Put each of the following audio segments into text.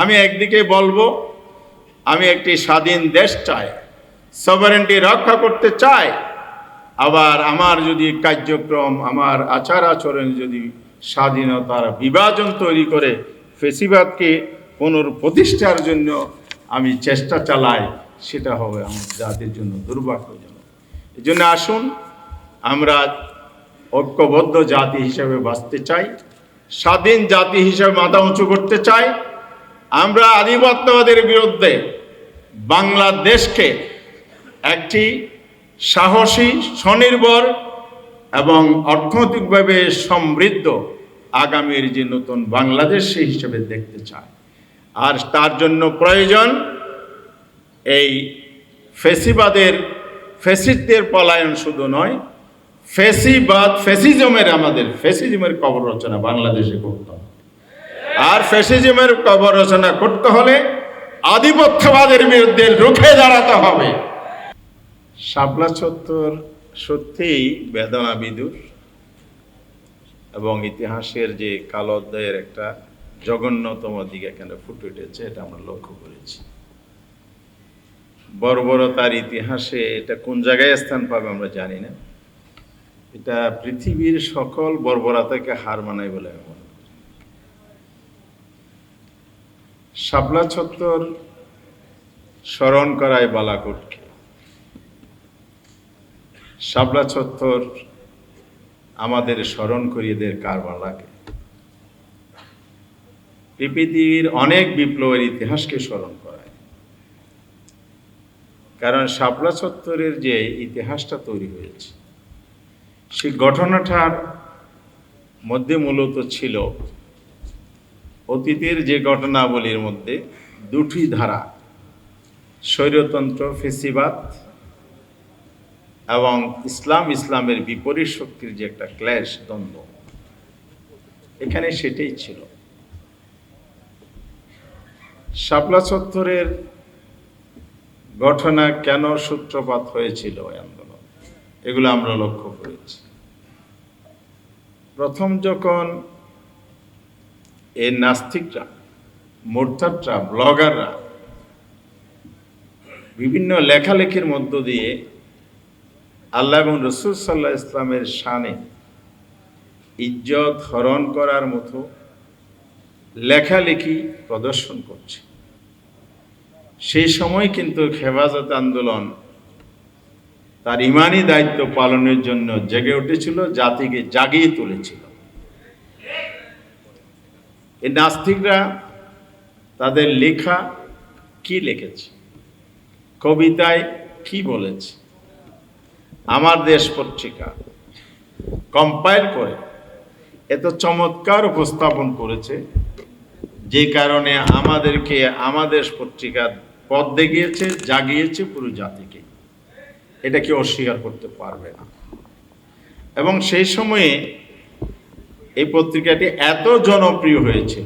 আমি একদিকে বলব, আমি একটি স্বাধীন দেশ চাই সভারেন্টি রক্ষা করতে চাই। আবার আমার যদি কার্যক্রম, আমার আচার আচরণ যদি স্বাধীনতার বিভাজন তৈরি করে, ফেসিবাদকে পুনঃপ্রতিষ্ঠার জন্য আমি চেষ্টা চালাই, সেটা হবে আমার জাতির জন্য দুর্ভাগ্যজনক। এই জন্য আসুন, আমরা ঐক্যবদ্ধ জাতি হিসেবে বাঁচতে চাই, স্বাধীন জাতি হিসেবে মাথা উঁচু করতে চাই। আমরা আধিপত্যবাদের বিরুদ্ধে বাংলাদেশকে একটি সাহসী, স্বনির্ভর এবং অর্থনৈতিকভাবে সমৃদ্ধ আগামীর যে নতুন বাংলাদেশ সেই হিসেবে দেখতে চায় আর তার জন্য প্রয়োজন এই ফেসিবাদের, ফেসিস্টদের পলায়ন শুধু নয়, ফেসিবাদ, ফেসিজমের আমাদের, ফেসিজমের কবর রচনা বাংলাদেশে করতে হবে। আর ফ্যাসিজমের রচনা করতে হলে আধিপত্যবাদের বিরুদ্ধে রুখে দাঁড়াতে হবে। শাপলা চত্বর সত্যিই বেদনা বিদুর এবং ইতিহাসের যে কালো অধ্যায়ের একটা জঘন্যতম দিক এখানে ফুটে উঠেছে, এটা আমরা লক্ষ্য করেছি। বর্বরতার ইতিহাসে এটা কোন জায়গায় স্থান পাবে আমরা জানি না। এটা পৃথিবীর সকল বর্বরতাকে হার মানায় বলে আমি মনে করি শাপলা ছত্তর স্মরণ করায় বালাকোটকে। শাপলা ছত্তর আমাদের স্মরণ করিয়ে দেয় কারবালাকে পৃথিবীর অনেক বিপ্লবের ইতিহাসকে স্মরণ করায়। কারণ শাপলা চত্বরের যে ইতিহাসটা তৈরি হয়েছে, সেই ঘটনাটার মধ্যে মূলত ছিল অতীতের যে ঘটনাবলীর মধ্যে দুটি ধারা, স্বৈরতন্ত্র, ফেসিবাদ এবং ইসলাম, ইসলামের বিপরীত শক্তির যে একটা ক্ল্যাশ দ্বন্দ্ব, এখানে সেটাই ছিল। শাপলা চত্বরের ঘটনা কেন সূত্রপাত হয়েছিল ওই আন্দোলন? এগুলো আমরা লক্ষ্য করেছি। প্রথম যখন এই নাস্তিকরা মোর্তাদরা ব্লগাররা বিভিন্ন লেখালেখির মধ্য দিয়ে আল্লাহ এবং রসুল সাল্লাহ ইসলামের শানে ইজ্জত হরণ করার মতো লেখালেখি প্রদর্শন করছে। সেই সময় কিন্তু হেফাজত আন্দোলন তার ইমানি দায়িত্ব পালনের জন্য জেগে উঠেছিল, জাতিকে জাগিয়ে তুলেছিল। এই নাস্তিকরা তাদের লেখা কি লিখেছে? কবিতায় কি বলেছে? আমার দেশ পত্রিকা কম্পাইল করে এত চমৎকার উপস্থাপন করেছে, যে কারণে আমাদেরকে আমাদের পত্রিকার পথ দেখিয়েছে, জাগিয়েছে পুরো জাতিকে। এটা কি অস্বীকার করতে পারবে না। এবং সেই সময়ে এই পত্রিকাটি এত জনপ্রিয় হয়েছে।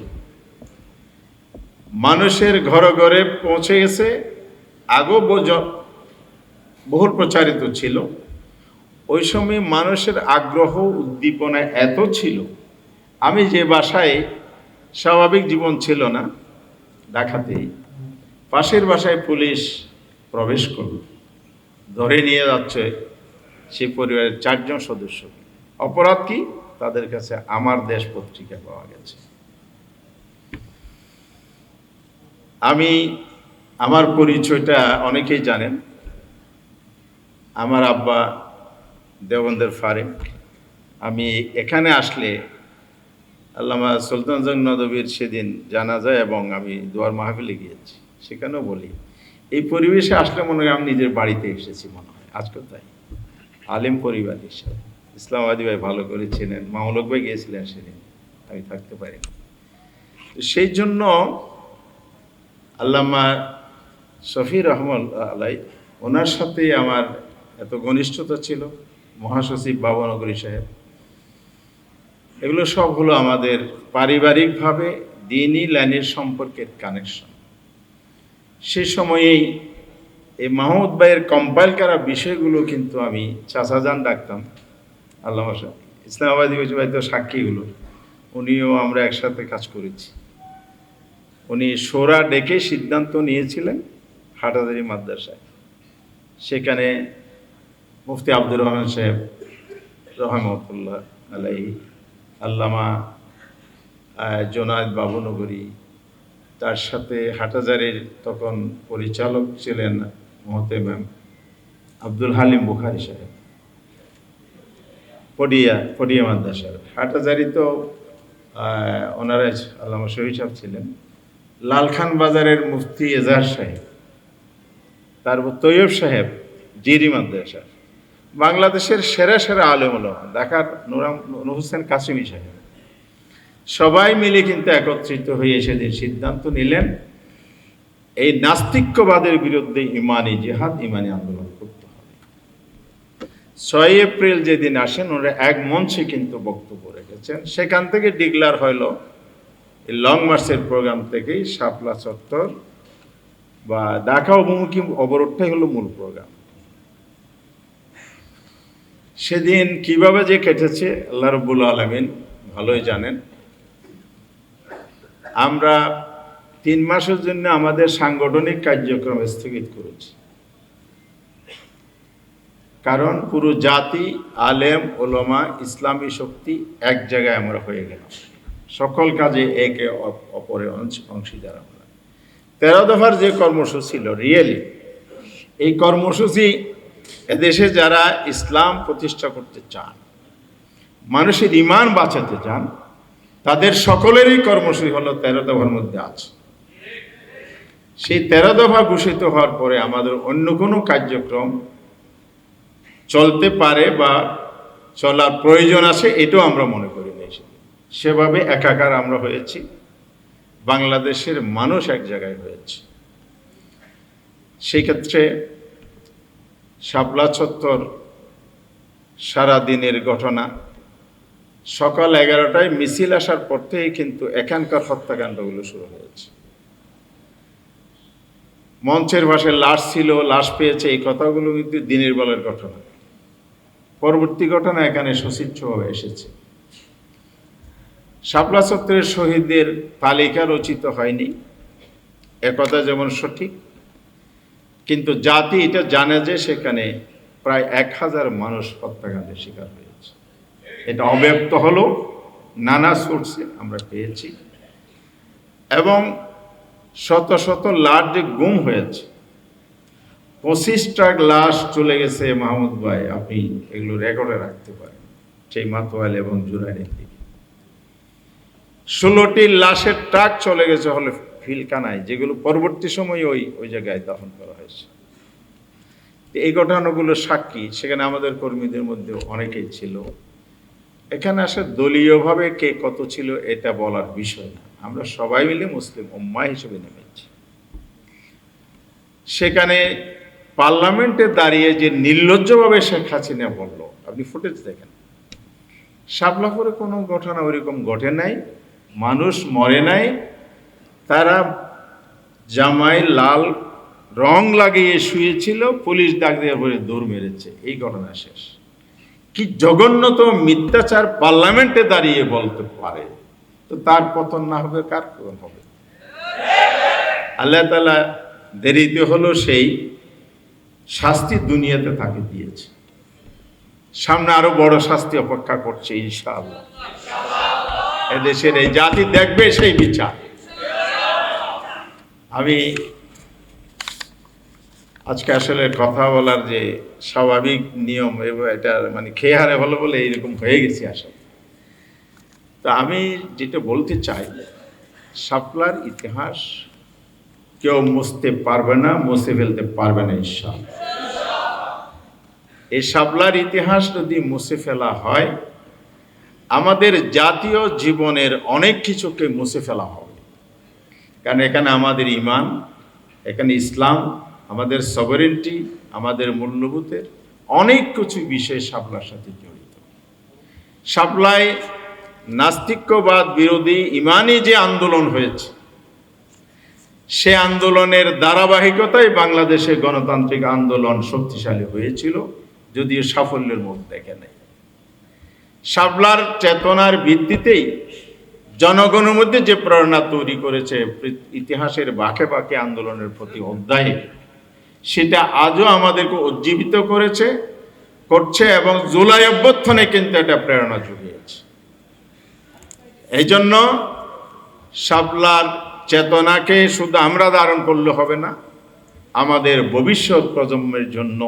মানুষের ঘরে ঘরে পৌঁছে গেছে। আগেও ব- বহুল প্রচারিত ছিল। ওই সময় মানুষের আগ্রহ উদ্দীপনা এত ছিল। আমি যে বাসায় স্বাভাবিক জীবন ছিল না ঢাকাতেই পাশের বাসায় পুলিশ প্রবেশ করল। ধরে নিয়ে যাচ্ছে সে পরিবারের চারজন সদস্য। অপরাধ কি? তাদের কাছে আমার দেশ পত্রিকা পাওয়া গেছে। আমি আমার পরিচয়টা অনেকেই জানেন। আমার আব্বা দেওবন্দের ফারেক। আমি এখানে আসলে আল্লামা সুলতান জং নদবীর সেদিন জানা যায় এবং আমি দুয়ার মাহফিলে গিয়েছি, সেখানেও বলি, এই পরিবেশে আসলে মনে হয় আমি নিজের বাড়িতে এসেছি মনে হয়। আজকেও তাই। আলেম পরিবার হিসাবে ইসলামাবাদী ভাই ভালো করে চেনেন। মামলক ভাই গিয়েছিলেন সেদিন। আমি থাকতে পারি। সেই জন্য আল্লামা শফি রহমান আলাই, ওনার সাথে আমার এত ঘনিষ্ঠতা ছিল, মহাসচিব বাবনগরী সাহেব। এগুলো সব হলো আমাদের পারিবারিকভাবে দিনই লাইনের সম্পর্কের কানেকশন সে সময়েই এই মাহমুদ ভাইয়ের কম্পাইল করা বিষয়গুলো কিন্তু আমি চাচাজান ডাকতাম। আল্লাহ সাহেব ইসলামাবাদী ভাই তো সাক্ষীগুলো উনিও আমরা একসাথে কাজ করেছি। উনি সোরা ডেকে সিদ্ধান্ত নিয়েছিলেন হাটাদারি মাদ্রাসায়। সেখানে মুফতি আব্দুর রহমান সাহেব রহমতুল্লাহ আলাই আল্লামা জোনায়েদ বাবুনগরী, তার সাথে হাটাজারির তখন পরিচালক ছিলেন মহতেম্যাম আব্দুল হালিম বুখারি সাহেব। পডিয়া পডিয়া মাদ্রাসার। হাটাজারি তো ওনারা আল্লামা শহীদ সাহেব ছিলেন। লালখান বাজারের মুফতি এজাহার সাহেব, তারপর তৈয়ব সাহেব, জিরি মাদ্রাসার বাংলাদেশের সেরা সেরা আলেম ওলামা ঢাকার নুরাম নুর হোসেন কাসিমি সাহেব। সবাই মিলে কিন্তু একত্রিত হয়ে সেদিন সিদ্ধান্ত নিলেন, এই নাস্তিক্যবাদের বিরুদ্ধে ইমানি জেহাদ, ইমানি আন্দোলন। ছয় এপ্রিল যেদিন আসেন, ওরা এক মঞ্চে কিন্তু বক্তব্য রেখেছেন। সেখান থেকে ডিক্লার হইল এই লং মার্চের প্রোগ্রাম থেকেই শাপলা চত্বর বা ঢাকা অভিমুখী অবরোধটাই হলো মূল প্রোগ্রাম। সেদিন কীভাবে যে কেটেছে, আল্লাহ রব্বুল আলমিন ভালোই জানেন। আমরা তিন মাসের জন্য আমাদের সাংগঠনিক কার্যক্রম স্থগিত করেছি। কারণ পুরো জাতি, আলেম, ওলমা, ইসলামী শক্তি এক জায়গায় আমরা হয়ে গেলাম সকল কাজে একে অপ- অপরে অংশ- অংশীদার আমরা। তেরো দফার যে কর্মসূচি ছিল রিয়েলি এই কর্মসূচি এদেশে যারা ইসলাম প্রতিষ্ঠা করতে চান, মানুষের ইমান বাঁচাতে চান, তাদের সকলেরই কর্মসূচি হলো তেরো দফার মধ্যে আছে। সেই তেরো দফা ঘোষিত হওয়ার পরে আমাদের অন্য কোনো কার্যক্রম চলতে পারে বা চলার প্রয়োজন আছে, এটাও আমরা মনে করি না সেভাবে একাকার আমরা হয়েছি। বাংলাদেশের মানুষ এক জায়গায় হয়েছে। সেই ক্ষেত্রে শাপলা চত্বর সারা দিনের ঘটনা। সকাল এগারোটায় মিছিল আসার পর থেকেই কিন্তু এখানকার হত্যাকাণ্ডগুলো শুরু হয়েছে। মঞ্চের পাশে লাশ ছিল, লাশ পেয়েছে, এই কথাগুলো কিন্তু দিনের বেলার ঘটনা। পরবর্তী ঘটনা এখানে সচিত্রভাবে এসেছে। শাপলা চত্বরের শহীদদের তালিকা রচিত হয়নি। একথা যেমন সঠিক, কিন্তু জাতি এটা জানে যে সেখানে প্রায় এক হাজার মানুষ হত্যাকাণ্ডের শিকার হয়েছে। এটা অব্যক্ত হলো, নানা সোর্সে আমরা পেয়েছি। এবং শত শত যে গুম হয়েছে পঁচিশটা লাশ চলে গেছে মাহমুদ ভাই, আপনি এগুলো রেকর্ডে রাখতে পারেন, সেই মাতোয়াল এবং জুরাইনের দিকে। ষোলোটি লাশের ট্রাক চলে গেছে হলে ফিলকানায়, যেগুলো পরবর্তী সময়ে ওই ওই জায়গায় দহন করা হয়েছে। এই ঘটনাগুলো সাক্ষী সেখানে আমাদের কর্মীদের মধ্যে অনেকেই ছিল। এখানে আসলে দলীয়ভাবে কে কত ছিল, এটা বলার বিষয় না। আমরা সবাই মিলে মুসলিম উম্মা হিসেবে নেমেছি। সেখানে পার্লামেন্টে দাঁড়িয়ে যে নির্লজ্জভাবে শেখ হাসিনা বলল, আপনি ফুটেজ দেখেন। শাপলাপুরে কোনো ঘটনা ওইরকম ঘটে নাই, মানুষ মরে নাই, তারা জামাই লাল রং লাগিয়ে শুয়েছিল, পুলিশ ডাক দিয়ে পরে দৌড় মেরেছে, এই ঘটনা শেষ। কি জঘন্যতম মিথ্যাচার পার্লামেন্টে দাঁড়িয়ে বলতে পারে? তো তার পতন না হবে, কার পতন হবে? আল্লাহ তালা দেরিতে হলো সেই শাস্তি দুনিয়াতে তাকে দিয়েছে। সামনে আরও বড় শাস্তি অপেক্ষা করছে, ইনশাআল্লাহ। এদেশের এই জাতি দেখবে সেই বিচার। আমি আজকে আসলে কথা বলার যে স্বাভাবিক নিয়ম এটা মানে খেয়ে হারে হলো বলে এইরকম হয়ে গেছি আসলে। তা আমি যেটা বলতে চাই শাপলার ইতিহাস কেউ মুছতে পারবে না, মুছে ফেলতে পারবে না ঈশ্বর এই শাপলার ইতিহাস যদি মুছে ফেলা হয়, আমাদের জাতীয় জীবনের অনেক কিছুকে মুছে ফেলা হবে। কারণ এখানে আমাদের ইমান, এখানে ইসলাম, আমাদের সভারেন্টি আমাদের মূল্যবোধের অনেক কিছু বিষয় শাপলার সাথে জড়িত। শাপলায় নাস্তিক্যবাদ বিরোধী ইমানই যে আন্দোলন হয়েছে সে আন্দোলনের ধারাবাহিকতায় বাংলাদেশে গণতান্ত্রিক আন্দোলন শক্তিশালী হয়েছিল, যদিও সাফল্যের মুখ দেখে নেই। শাপলার চেতনার ভিত্তিতেই জনগণের মধ্যে যে প্রেরণা তৈরি করেছে ইতিহাসের বাঁকে বাঁকে আন্দোলনের প্রতি অধ্যায়ে, সেটা আজও আমাদেরকে উজ্জীবিত করেছে, করছে এবং জুলাই অভ্যর্থনে কিন্তু এটা প্রেরণা জুগিয়েছে এই জন্য শাপলার চেতনাকে শুধু আমরা ধারণ করলে হবে না, আমাদের ভবিষ্যৎ প্রজন্মের জন্য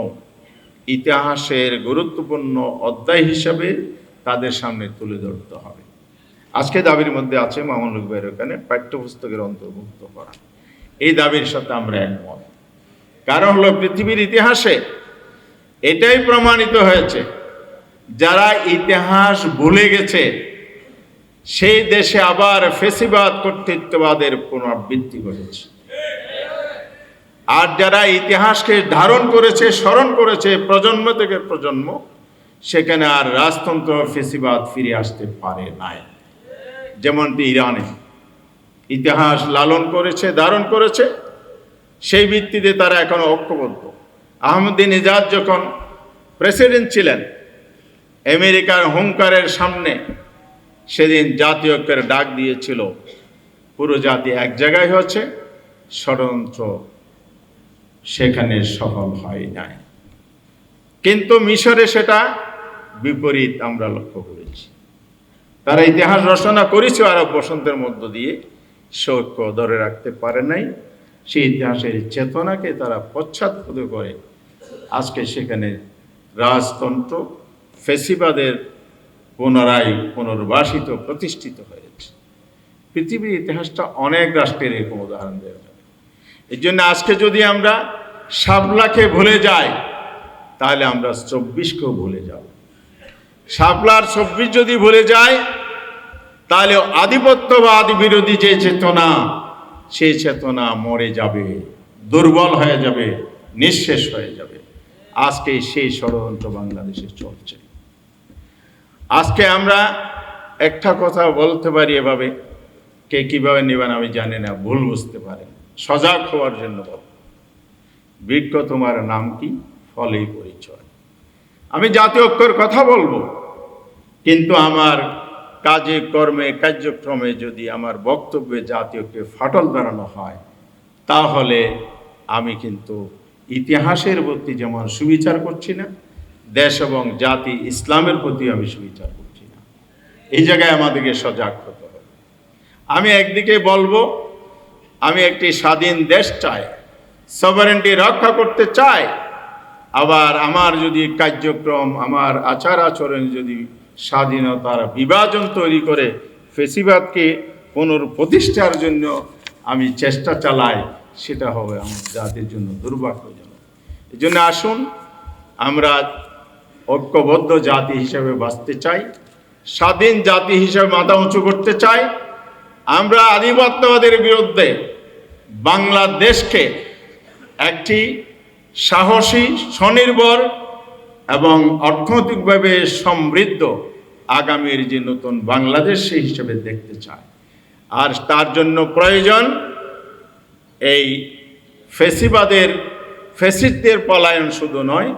ইতিহাসের গুরুত্বপূর্ণ অধ্যায় হিসাবে তাদের সামনে তুলে ধরতে হবে। আজকে দাবির মধ্যে আছে মামুনুল ভাইয়ের ওখানে পাঠ্যপুস্তকের অন্তর্ভুক্ত করা। এই দাবির সাথে আমরা একমত। কারণ হলো পৃথিবীর ইতিহাসে এটাই প্রমাণিত হয়েছে, যারা ইতিহাস ভুলে গেছে সেই দেশে আবার ফেসিবাদ কর্তৃত্ববাদের পুনরাবৃত্তি ঘটেছে আর যারা ইতিহাসকে ধারণ করেছে, স্মরণ করেছে, প্রজন্ম থেকে প্রজন্ম, সেখানে আর রাজতন্ত্র ফেসিবাদ ফিরে আসতে পারে নাই। যেমনটি ইরানে। ইতিহাস লালন করেছে, ধারণ করেছে, সেই ভিত্তিতে তারা এখনও ঐক্যবদ্ধ। আহমদিন নিজাদ যখন প্রেসিডেন্ট ছিলেন, আমেরিকার হুঙ্কারের সামনে সেদিন জাতীয় ঐক্যের ডাক দিয়েছিল, পুরো জাতি এক জায়গায় হচ্ছে ষড়যন্ত্র সেখানে সফল হয় নাই। কিন্তু মিশরে সেটা বিপরীত আমরা লক্ষ্য করেছি। তারা ইতিহাস রচনা করেছে আরব বসন্তের মধ্য দিয়ে সৈক্য ধরে রাখতে পারে নাই। সেই ইতিহাসের চেতনাকে তারা পশ্চাৎপদ করে। আজকে সেখানে রাজতন্ত্র, ফেসিবাদের পুনরায় পুনর্বাসিত, প্রতিষ্ঠিত হয়েছে। পৃথিবীর ইতিহাসটা অনেক রাষ্ট্রের এরকম উদাহরণ দেওয়া যায় এই জন্য আজকে যদি আমরা শাপলাকে ভুলে যাই, তাহলে আমরা চব্বিশকেও ভুলে যাব। শাপলার চব্বিশ যদি ভুলে যায় তাহলে আধিপত্যবাদ বিরোধী যে চেতনা, সেই চেতনা মরে যাবে, দুর্বল হয়ে যাবে, নিঃশেষ হয়ে যাবে। আজকে সেই ষড়যন্ত্র বাংলাদেশে চলছে। আজকে আমরা একটা কথা বলতে পারি এভাবে, কে কীভাবে নেবেন আমি জানি না, ভুল বুঝতে পারে সজাগ হওয়ার জন্য বৃক্ষ তোমার নাম কি? ফলেই পরিচয়। আমি জাতীয় ঐক্যর কথা বলব, কিন্তু আমার কাজে, কর্মে, কার্যক্রমে যদি আমার বক্তব্যে জাতীয়কে ফাটল ধরানো হয়, তাহলে আমি কিন্তু ইতিহাসের প্রতি যেমন সুবিচার করছি না দেশ এবং জাতি ইসলামের প্রতি আমি সুবিচার করছি না। এই জায়গায় আমাদেরকে সজাগ হতে হবে। আমি একদিকে বলব, আমি একটি স্বাধীন দেশ চাই সভারেন্টি রক্ষা করতে চাই, আবার আমার যদি কার্যক্রম, আমার আচার আচরণ যদি স্বাধীনতার বিভাজন তৈরি করে ফেসিবাদকে পুনঃপ্রতিষ্ঠার জন্য আমি চেষ্টা চালাই, সেটা হবে আমার জাতির জন্য দুর্ভাগ্যজনক। এই জন্য আসুন, আমরা ঐক্যবদ্ধ জাতি হিসেবে বাঁচতে চাই, স্বাধীন জাতি হিসেবে মাথা উঁচু করতে চাই। আমরা আধিপত্যবাদের বিরুদ্ধে বাংলাদেশকে একটি সাহসী, স্বনির্ভর এবং অর্থনৈতিকভাবে সমৃদ্ধ আগামীর যে নতুন বাংলাদেশ সেই হিসেবে দেখতে চায় আর তার জন্য প্রয়োজন এই ফেসিবাদের, ফেসিস্টদের পলায়ন শুধু নয়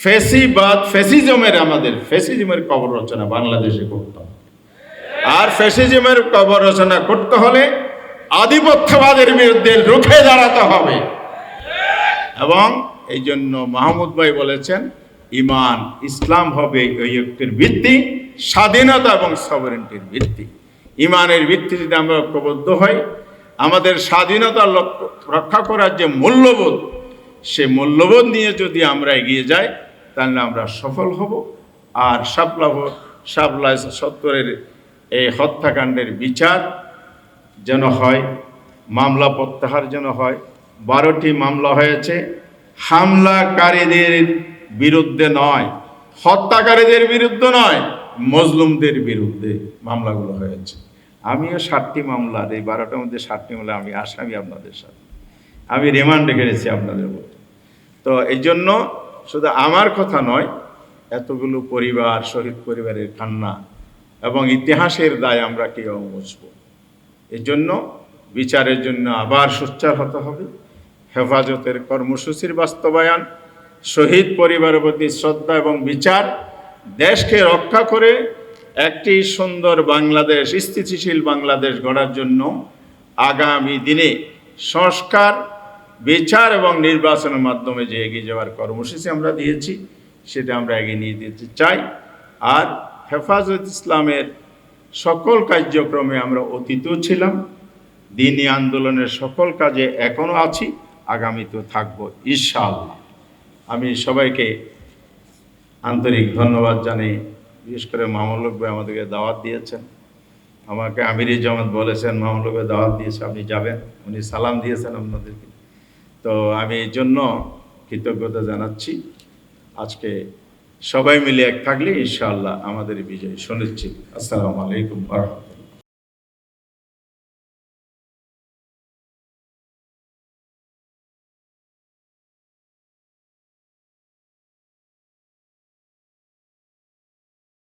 ফেসিবাদ, ফেসিজমের আমাদের, ফেসিজমের কবর রচনা বাংলাদেশে করতে হবে। আর ফ্যাসিজমের কবর রচনা করতে হলে আধিপত্যবাদের বিরুদ্ধে রুখে দাঁড়াতে হবে। এবং এই জন্য মাহমুদ ভাই বলেছেন, ইমান, ইসলাম হবে ঐক্যের ভিত্তি, স্বাধীনতা এবং সবরেন্টির ভিত্তি। ইমানের ভিত্তি যদি আমরা ঐক্যবদ্ধ হই, আমাদের স্বাধীনতা লক্ষ্য রক্ষা করার যে মূল্যবোধ, সে মূল্যবোধ নিয়ে যদি আমরা এগিয়ে যাই তাহলে আমরা সফল হব। আর সাপলা সাপলা সত্তরের এই হত্যাকাণ্ডের বিচার যেন হয়, মামলা প্রত্যাহার যেন হয়। বারোটি মামলা হয়েছে। হামলাকারীদের বিরুদ্ধে নয়, হত্যাকারীদের বিরুদ্ধে নয়, মজলুমদের বিরুদ্ধে মামলাগুলো হয়েছে। আমিও ষাটটি মামলার, এই বারোটার মধ্যে ষাটটি মামলা আমি আসামি আপনাদের সাথে। আমি রিমান্ডে গেছি আপনাদের মধ্যে তো এই জন্য শুধু আমার কথা নয়, এতগুলো পরিবার, শহীদ পরিবারের কান্না এবং ইতিহাসের দায় আমরা কেউ মুছব। এই জন্য বিচারের জন্য আবার সোচ্চার হতে হবে। হেফাজতের কর্মসূচির বাস্তবায়ন, শহীদ পরিবারের প্রতি শ্রদ্ধা এবং বিচার, দেশকে রক্ষা করে একটি সুন্দর বাংলাদেশ, স্থিতিশীল বাংলাদেশ গড়ার জন্য আগামী দিনে সংস্কার বিচার এবং নির্বাচনের মাধ্যমে যে এগিয়ে যাওয়ার কর্মসূচি আমরা দিয়েছি, সেটা আমরা এগিয়ে নিয়ে দিতে চাই। আর হেফাজত ইসলামের সকল কার্যক্রমে আমরা অতীতও ছিলাম দিনই আন্দোলনের সকল কাজে এখনও আছি আগামীতেও থাকব ইনশাআল্লাহ। আমি সবাইকে আন্তরিক ধন্যবাদ জানাই বিশেষ করে মামলক ভাই আমাদেরকে দাওয়াত দিয়েছেন। আমাকে আমিরি জামাত বলেছেন মামলক দাওয়াত দিয়েছে, আপনি যাবেন। উনি সালাম দিয়েছেন আপনাদেরকে। তো আমি এই জন্য কৃতজ্ঞতা জানাচ্ছি। আজকে সবাই মিলে এক থাকলে ইনশাআল্লাহ আমাদের বিজয় সুনিশ্চিত। আসসালামু আলাইকুম রহমতুল্লাহ।